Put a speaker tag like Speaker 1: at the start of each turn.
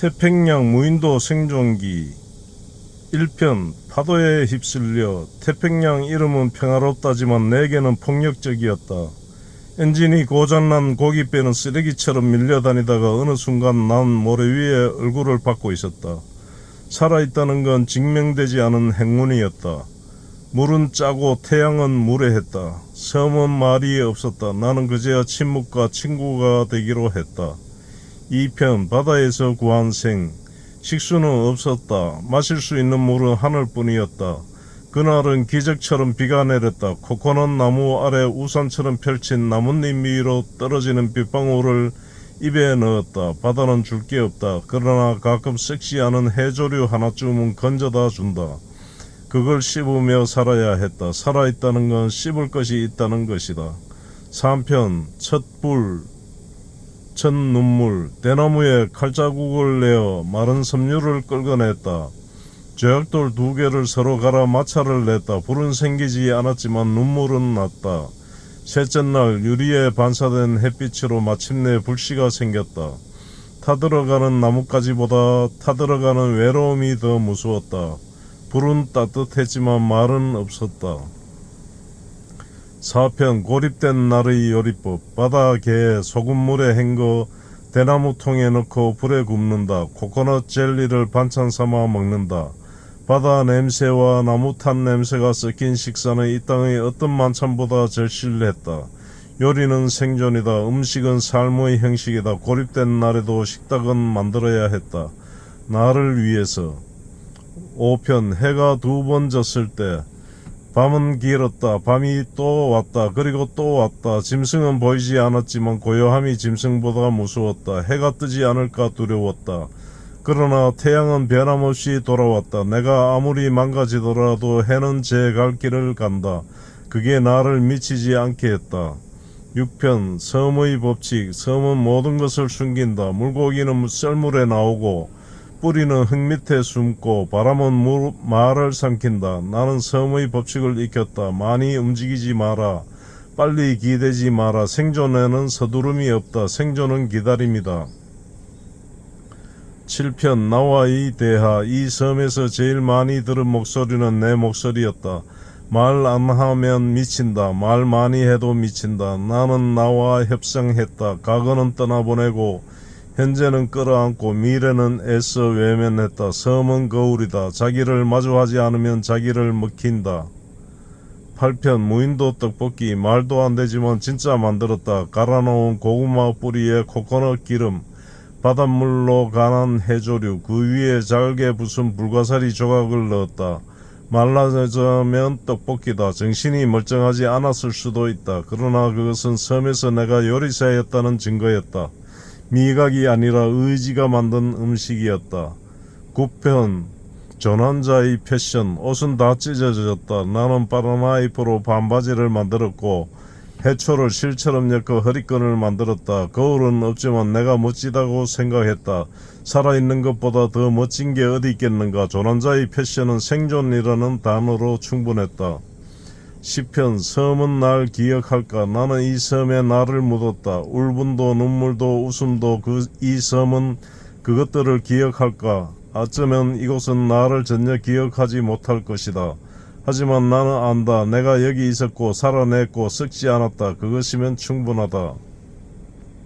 Speaker 1: 태평양 무인도 생존기 1편 파도에 휩쓸려 태평양 이름은 평화롭다지만 내게는 폭력적이었다. 엔진이 고장난 고깃배는 쓰레기처럼 밀려다니다가 어느 순간 난 모래 위에 얼굴을 받고 있었다. 살아있다는 건 증명되지 않은 행운이었다. 물은 짜고 태양은 무례했다. 섬은 말이 없었다. 나는 그제야 침묵과 친구가 되기로 했다. 2편 바다에서 구한 생 식수는 없었다. 마실 수 있는 물은 하늘뿐이었다. 그날은 기적처럼 비가 내렸다. 코코넛 나무 아래 우산처럼 펼친 나뭇잎 위로 떨어지는 빗방울을 입에 넣었다. 바다는 줄 게 없다. 그러나 가끔 섹시하는 해조류 하나쯤은 건져다 준다. 그걸 씹으며 살아야 했다. 살아있다는 건 씹을 것이 있다는 것이다. 3편 첫 불 첫 눈물 대나무에 칼자국을 내어 마른 섬유를 끌어냈다. 죄악돌 두 개를 서로 갈아 마찰을 냈다. 불은 생기지 않았지만 눈물은 났다. 셋째 날 유리에 반사된 햇빛으로 마침내 불씨가 생겼다. 타들어가는 나뭇가지보다 타들어가는 외로움이 더 무서웠다. 불은 따뜻했지만 말은 없었다. 4편 고립된 나의 요리법 바다 개 소금물에 헹궈 대나무 통에 넣고 불에 굽는다. 코코넛 젤리를 반찬 삼아 먹는다. 바다 냄새와 나무탄 냄새가 섞인 식사는 이 땅의 어떤 만찬보다 절실했다. 요리는 생존이다. 음식은 삶의 형식이다. 고립된 날에도 식탁은 만들어야 했다. 나를 위해서. 5편 해가 두 번 졌을 때 밤은 길었다. 밤이 또 왔다. 그리고 또 왔다. 짐승은 보이지 않았지만 고요함이 짐승보다 무서웠다. 해가 뜨지 않을까 두려웠다. 그러나 태양은 변함없이 돌아왔다. 내가 아무리 망가지더라도 해는 제 갈 길을 간다. 그게 나를 미치지 않게 했다. 6편 섬의 법칙 섬은 모든 것을 숨긴다. 물고기는 썰물에 나오고 뿌리는 흙 밑에 숨고 바람은 물, 말을 삼킨다. 나는 섬의 법칙을 익혔다. 많이 움직이지 마라. 빨리 기대지 마라. 생존에는 서두름이 없다. 생존은 기다림이다. 7편 나와 이 대하 이 섬에서 제일 많이 들은 목소리는 내 목소리였다. 말 안 하면 미친다. 말 많이 해도 미친다. 나는 나와 협상했다. 과거는 떠나보내고 현재는 끌어안고 미래는 애써 외면했다. 섬은 거울이다. 자기를 마주하지 않으면 자기를 먹힌다. 8편 무인도 떡볶이 말도 안 되지만 진짜 만들었다. 갈아놓은 고구마 뿌리에 코코넛 기름 바닷물로 간한 해조류 그 위에 잘게 부순 불가사리 조각을 넣었다. 말라져면 떡볶이다. 정신이 멀쩡하지 않았을 수도 있다. 그러나 그것은 섬에서 내가 요리사였다는 증거였다. 미각이 아니라 의지가 만든 음식이었다. 9편 전환자의 패션 옷은 다 찢어졌다. 나는 파라나이프로 반바지를 만들었고 해초를 실처럼 엮어 허리끈을 만들었다. 거울은 없지만 내가 멋지다고 생각했다. 살아있는 것보다 더 멋진 게 어디 있겠는가. 조난자의 패션은 생존이라는 단어로 충분했다. 시편 섬은 날 기억할까? 나는 이 섬에 나를 묻었다. 울분도 눈물도 웃음도 그 이 섬은 그것들을 기억할까? 어쩌면 이곳은 나를 전혀 기억하지 못할 것이다. 하지만 나는 안다. 내가 여기 있었고 살아냈고 썩지 않았다. 그것이면 충분하다